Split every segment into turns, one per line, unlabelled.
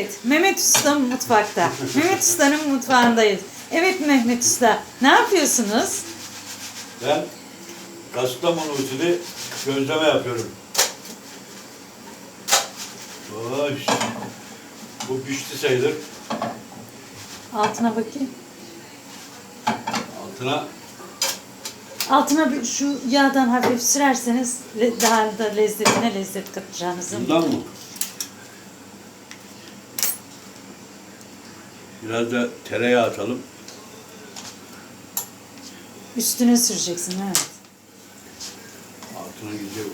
Evet, Mehmet Usta mutfakta. Mehmet Usta'nın mutfağındayız. Evet Mehmet Usta, ne yapıyorsunuz?
Ben Kastamonu usulü gözleme yapıyorum. Hoş. Bu pişti sayılır.
Altına bakayım.
Altına
Altına bir şu yağdan hafif sürerseniz le- daha da lezzetine lezzet katacağınızı.
bundan mı? Biraz da tereyağı atalım.
Üstüne süreceksin evet.
Altına gidiyor.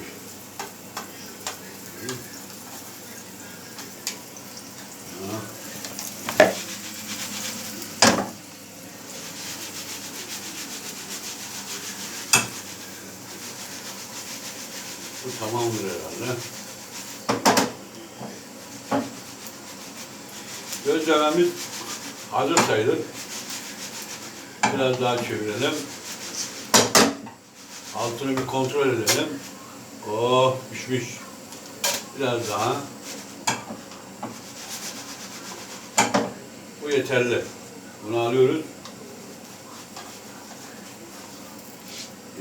Bu tamamdır herhalde. Gözlememiz hazır sayılır. Biraz daha çevirelim. Altını bir kontrol edelim. Oh pişmiş. Biraz daha. Bu yeterli. Bunu alıyoruz.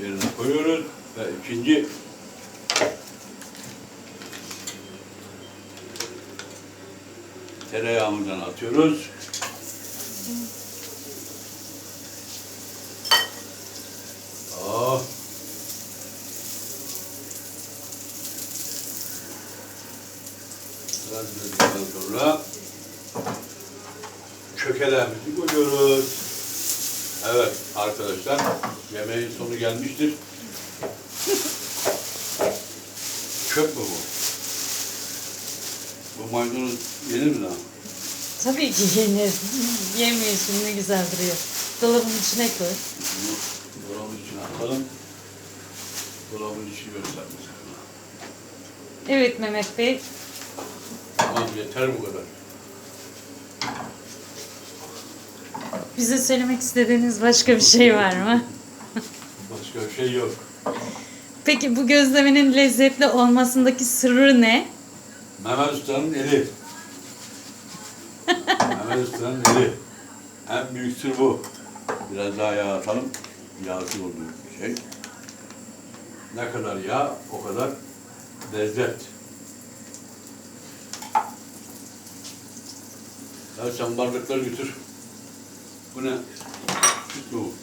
Yerine koyuyoruz ve ikinci tereyağımızdan atıyoruz. Oh. Biraz sonra çökelerimizi koyuyoruz. Evet arkadaşlar yemeğin sonu gelmiştir. Çöp mü bu? Bu maydanoz yenir mi daha?
Tabii ki yenir. Yemiyorsun ne güzel duruyor. Dolabın içine koy.
Bunu dolabın içine atalım. Dolabın içini göstermesin.
Evet Mehmet Bey.
Yeter bu kadar.
Bize söylemek istediğiniz başka bir şey var mı?
Başka bir şey yok.
Peki bu gözlemenin lezzetli olmasındaki sırrı ne?
Mehmet Usta'nın eli. Mehmet Usta'nın eli. En büyük sır bu. Biraz daha yağ atalım. Yağsız olduğu bir şey. Ne kadar yağ, o kadar lezzet. Ya sen bardakları götür. Bu ne? Süt mü bu?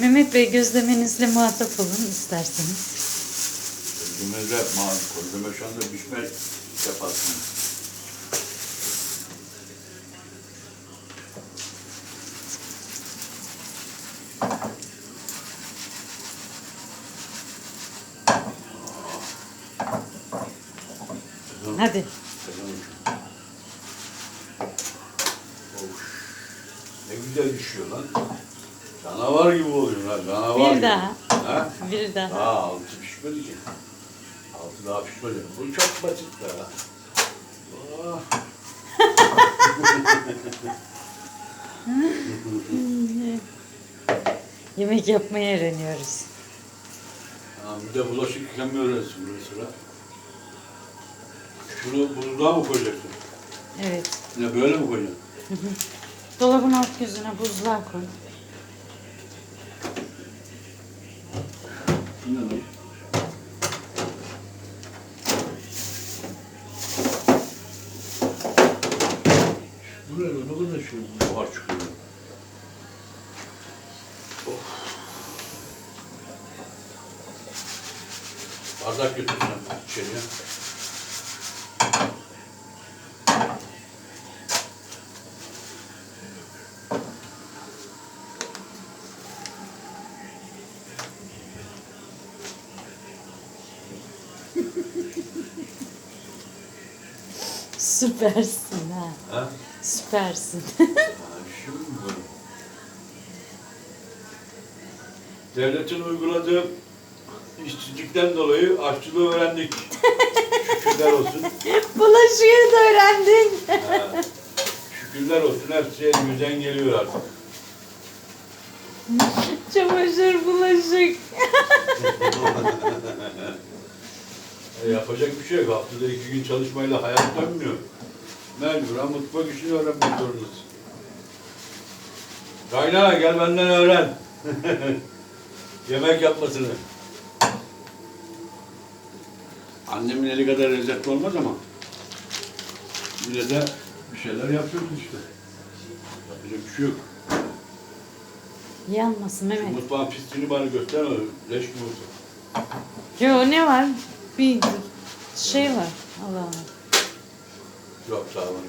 Mehmet Bey gözlemenizle muhatap olun isterseniz.
Mavi gözüme şu anda pişme yaparsın.
Hadi.
Ne güzel düşüyor lan. Canavar gibi oluyor lan. Canavar
Bir
gibi.
daha.
Ha?
Bir daha.
Daha altı pişmedi ki. Altı daha pişmedi. Bu çok basit be. Oh.
Yemek yapmayı öğreniyoruz.
Ha, bir de bulaşık yıkamayı öğrensin buraya sıra. Bunu buzluğa mı koyacaksın?
Evet.
Yine böyle mi koyacaksın?
Dolabın alt yüzüne buzluğa koy.
Yine lan. Bu ne kadar şey buhar çıkıyor. Of. Bardak götürsün içeriye.
Süpersin ha.
Ha?
Süpersin.
Bu. Devletin uyguladığı işsizlikten dolayı aşçılığı öğrendik. Şükürler olsun.
Bulaşığı da öğrendin.
Ha. Şükürler olsun hepsi elimizden geliyor artık.
Çamaşır, bulaşık.
Yapacak bir şey yok. Haftada iki gün çalışmayla hayat dönmüyor. Mecburen mutfak işini öğrenmek zorundasın. Kaynağı gel benden öğren. Yemek yapmasını. Annemin eli kadar lezzetli olmaz ama yine de bir şeyler yapıyoruz işte. Yapacak bir şey yok.
Yanmasın
Şu
Mehmet.
mutfağın pisliğini bana gösterme. Leş gibi olsun.
Yo ne var? Bir şey var. Allah Allah.
Yok sağ olun.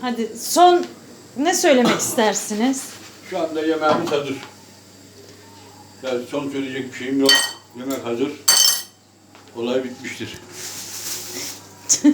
Hadi son ne söylemek istersiniz?
Şu anda yemeğimiz hazır. Yani son söyleyecek bir şeyim yok. Yemek hazır. Olay bitmiştir.